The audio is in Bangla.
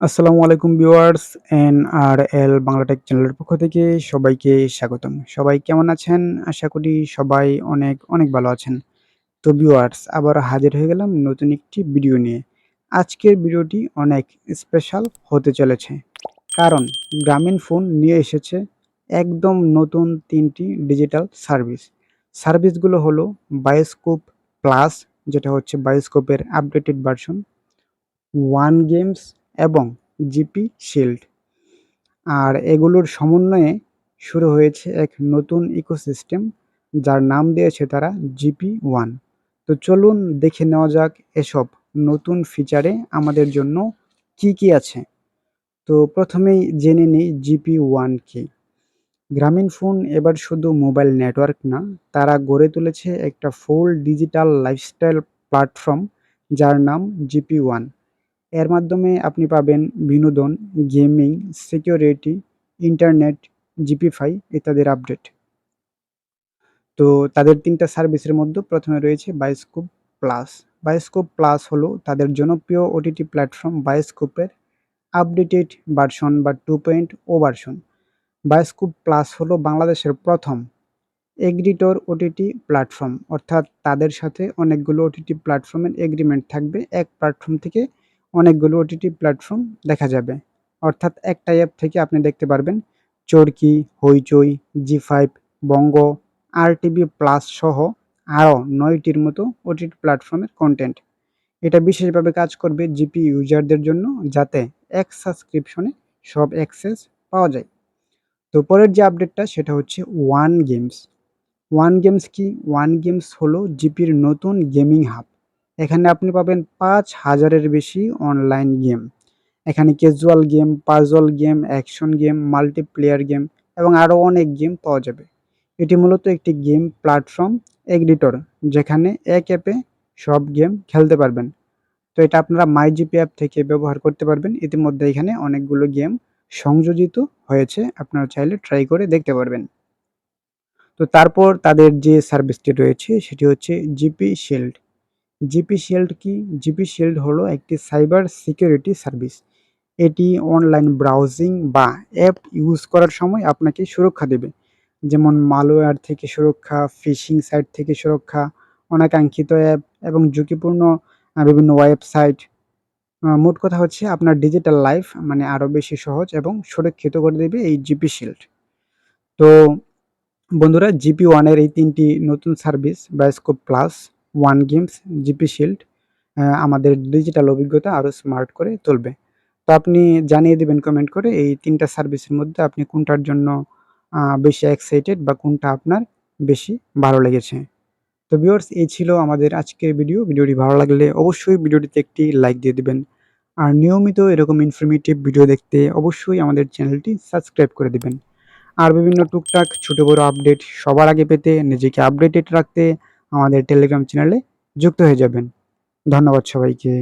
আসসালামু আলাইকুম viewers N R L Bangla tech চ্যানেলের পক্ষ থেকে সবাইকে স্বাগতম। সবাই কেমন আছেন? আশা করি সবাই অনেক অনেক ভালো আছেন। তো ভিউয়ার্স, আবার হাজির হয়ে গেলাম নতুন একটি ভিডিও নিয়ে। আজকের ভিডিওটি অনেক স্পেশাল হতে চলেছে। কারণ গ্রামীণ ফোন নিয়ে এসেছে একদম নতুন তিনটি ডিজিটাল সার্ভিস সার্ভিসগুলো হলো বায়োস্কোপ প্লাস যেটা হচ্ছে বায়োস্কোপের আপডেটেড ভার্সন ওয়ান গেমস এবং জিপি শিল্ড। আর এগুলোর সমন্বয়ে শুরু হয়েছে এক নতুন ইকোসিস্টেম, যার নাম দিয়েছে তারা জিপি ওয়ান। তো চলুন দেখে নেওয়া যাক এসব নতুন ফিচারে আমাদের জন্য কি কি আছে। তো প্রথমেই জেনে নিই জিপি ওয়ান কি। গ্রামীণ ফোন এবার শুধু মোবাইল নেটওয়ার্ক না, তারা গড়ে তুলেছে একটা ফুল ডিজিটাল লাইফস্টাইল প্ল্যাটফর্ম যার নাম জিপি ওয়ান। এর মাধ্যমে আপনি পাবেন বিনোদন, গেমিং, সিকিউরিটি, ইন্টারনেট, জিপিফাই ইত্যাদির আপডেট। তো তাদের তিনটা সার্ভিসের মধ্যে প্রথমে রয়েছে বায়োস্কোপ প্লাস বায়োস্কোপ প্লাস হলো তাদের জনপ্রিয় ওটিটি প্ল্যাটফর্ম বায়োস্কোপের আপডেটেড ভার্সন বা two point o version bioscope plus হলো বাংলাদেশের প্রথম এগ্রিটর ওটিটি প্ল্যাটফর্ম অর্থাৎ তাদের সাথে অনেকগুলো ওটিটি প্ল্যাটফর্মের এগ্রিমেন্ট থাকবে। এক প্ল্যাটফর্ম থেকে অনেকগুলো ওটিটি প্ল্যাটফর্ম দেখা যাবে। অর্থাৎ একটা অ্যাপ থেকে আপনি দেখতে পারবেন Chorki, Hoichoi Zee five Bongo R TV plus সহ আরও নয়টির মতো ওটিটি প্ল্যাটফর্মের কন্টেন্ট এটা বিশেষভাবে কাজ করবে জিপি ইউজারদের জন্য যাতে এক সাবস্ক্রিপশনে সব অ্যাক্সেস পাওয়া যায়। তো পরের যে আপডেটটা সেটা হচ্ছে ওয়ান গেমস ওয়ান গেমস কি? ওয়ান গেমস হলো জিপির নতুন গেমিং হাব এখানে আপনি পাবেন পাঁচ হাজারের বেশি অনলাইন গেম এখানে casual game puzzle game action game multiplayer game এবং আরও অনেক গেম পাওয়া যাবে। এটি মূলত একটি গেম প্ল্যাটফর্ম এগ্রিটর যেখানে এক অ্যাপে সব গেম খেলতে পারবেন। তো এটা আপনারা মাই জিপি অ্যাপ থেকে ব্যবহার করতে পারবেন। ইতিমধ্যে এখানে অনেকগুলো গেম সংযোজিত হয়েছে। আপনারা চাইলে ট্রাই করে দেখতে পারবেন। তো তারপর তাদের যে সার্ভিসটি রয়েছে, সেটি হচ্ছে জিপি শিল্ড জিপি শিল্ড কি? জিপি শিল্ড হলো একটি সাইবার সিকিউরিটি সার্ভিস। এটি অনলাইন ব্রাউজিং বা অ্যাপ ইউজ করার সময় আপনাকে সুরক্ষা দেবে। যেমন মালওয়্যার থেকে সুরক্ষা, ফিশিং সাইট থেকে সুরক্ষা, অনাকাঙ্ক্ষিত অ্যাপ এবং ঝুঁকিপূর্ণ বিভিন্ন ওয়েবসাইট। মোট কথা হচ্ছে আপনার ডিজিটাল লাইফ মানে আরও বেশি সহজ এবং সুরক্ষিত করে দেবে এই জিপি শিল্ড। তো বন্ধুরা, জিপি ওয়ানের এই তিনটি নতুন service, bioscope plus one games GP shield আমাদের ডিজিটাল অভিজ্ঞতা আরও স্মার্ট করে তুলবে। তো আপনি জানিয়ে দেবেন কমেন্ট করে এই তিনটা সার্ভিসের মধ্যে আপনি কোনটার জন্য বেশি এক্সাইটেড বা কোনটা আপনার বেশি ভালো লেগেছে। তো ভিউয়ার্স এই ছিল আমাদের আজকের ভিডিও ভিডিওটি ভালো লাগলে অবশ্যই ভিডিওটিতে একটি লাইক দিয়ে দেবেন। আর নিয়মিত এরকম ইনফরমেটিভ ভিডিও দেখতে অবশ্যই আমাদের চ্যানেলটি সাবস্ক্রাইব করে দেবেন। আর বিভিন্ন টুকটাক ছোটো বড়ো আপডেট সবার আগে পেতে নিজেকে আপডেটেড রাখতে আমাদের টেলিগ্রাম চ্যানেলে যুক্ত হয়ে যাবেন। ধন্যবাদ সবাইকে।